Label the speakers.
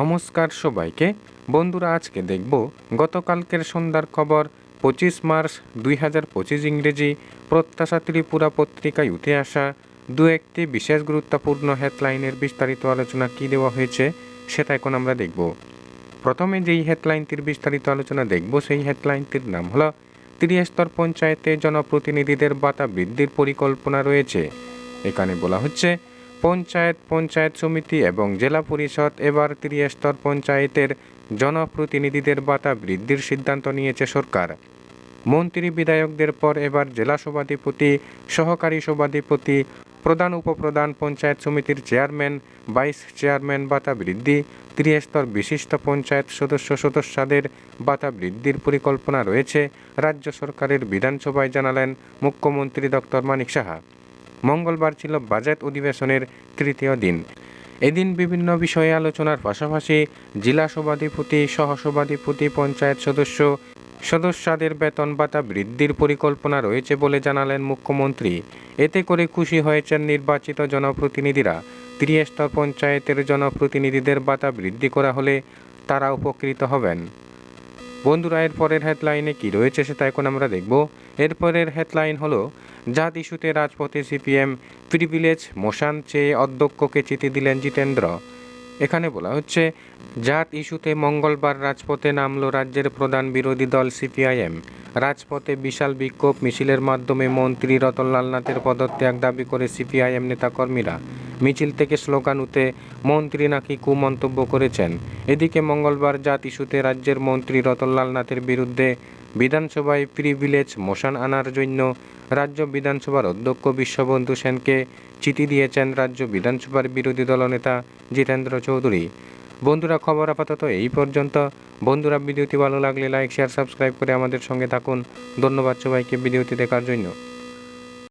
Speaker 1: নমস্কার সবাইকে। বন্ধুরা, আজকে দেখব গতকালকের সন্ধ্যার খবর। পঁচিশ মার্চ দুই হাজার পঁচিশ ইংরেজি প্রত্যাশা ত্রিপুরা পত্রিকায় উঠে আসা দু একটি বিশেষ গুরুত্বপূর্ণ হেডলাইনের বিস্তারিত আলোচনা কী দেওয়া হয়েছে সেটা এখন আমরা দেখব। প্রথমে যেই হেডলাইনটির বিস্তারিত আলোচনা দেখব, সেই হেডলাইনটির নাম হলো, ত্রিস্তর পঞ্চায়েতে জনপ্রতিনিধিদের বাতা বৃদ্ধির পরিকল্পনা রয়েছে। এখানে বলা হচ্ছে পঞ্চায়েত পঞ্চায়েত সমিতি এবং জেলা পরিষদ এবার ত্রিস্তর পঞ্চায়েতের জনপ্রতিনিধিদের বাতা বৃদ্ধির সিদ্ধান্ত নিয়েছে সরকার। মন্ত্রী বিধায়কদের পর এবার জেলা সভাধিপতি, সহকারী সভাধিপতি, প্রধান উপপ্রধান পঞ্চায়েত সমিতির চেয়ারম্যান, ভাইস চেয়ারম্যান ভাতা বৃদ্ধি, ত্রিস্তর বিশিষ্ট পঞ্চায়েত সদস্য সদস্যদের বাতা বৃদ্ধির পরিকল্পনা রয়েছে, রাজ্য সরকারের বিধানসভায় জানালেন মুখ্যমন্ত্রী ডক্টর মানিক সাহা। মঙ্গলবার ছিল বাজেট অধিবেশনের তৃতীয় দিন। এদিন বিভিন্ন বিষয়ে আলোচনার পাশাপাশি জেলা সভাধিপতি, সহসভাধিপতি, পঞ্চায়েত সদস্য, সদস্যদের বেতন ভাতা বৃদ্ধির পরিকল্পনা রয়েছে বলে জানালেন মুখ্যমন্ত্রী। এতে করে খুশি হয়েছেন নির্বাচিত জনপ্রতিনিধিরা। ত্রিস্তর পঞ্চায়েতের জনপ্রতিনিধিদের ভাতা বৃদ্ধি করা হলে তারা উপকৃত হবেন। বন্ধুরা এর পরের হেডলাইনে কি রয়েছে সেটা এখন আমরা দেখব। এরপরের হেডলাইন হলো, জাত ইস্যুতে রাজপথে সিপিএম প্রিভিলেজ মোশান চেয়ে অধ্যক্ষকে চিঠি দিলেন জিতেন্দ্র। এখানে বলা হচ্ছে, জাত ইস্যুতে মঙ্গলবার রাজপথে নামলো রাজ্যের প্রধান বিরোধী দল সিপিআইএম। রাজপথে বিশাল বিক্ষোভ মিছিলের মাধ্যমে মন্ত্রী রতনলাল নাথের পদত্যাগ দাবি করে সিপিআইএম নেতাকর্মীরা। মিছিল থেকে স্লোগান উঠে মন্ত্রী নাকি কুমন্তব্য করেছেন। এদিকে মঙ্গলবার জাত ইস্যুতে রাজ্যের মন্ত্রী রতনলাল নাথের বিরুদ্ধে বিধানসভায় প্রিভিলেজ মোশন আনার জন্য রাজ্য বিধানসভার অধ্যক্ষ বিশ্ববন্ধু সেনকে চিঠি দিয়েছেন রাজ্য বিধানসভার বিরোধী দলনেতা জিতেন্দ্র চৌধুরী। বন্ধুরা, খবর আপাতত এই পর্যন্ত। বন্ধুরা, ভিডিওটি ভালো লাগলে লাইক শেয়ার সাবস্ক্রাইব করে আমাদের সঙ্গে থাকুন। ধন্যবাদ সবাইকে ভিডিওটি দেখার জন্য।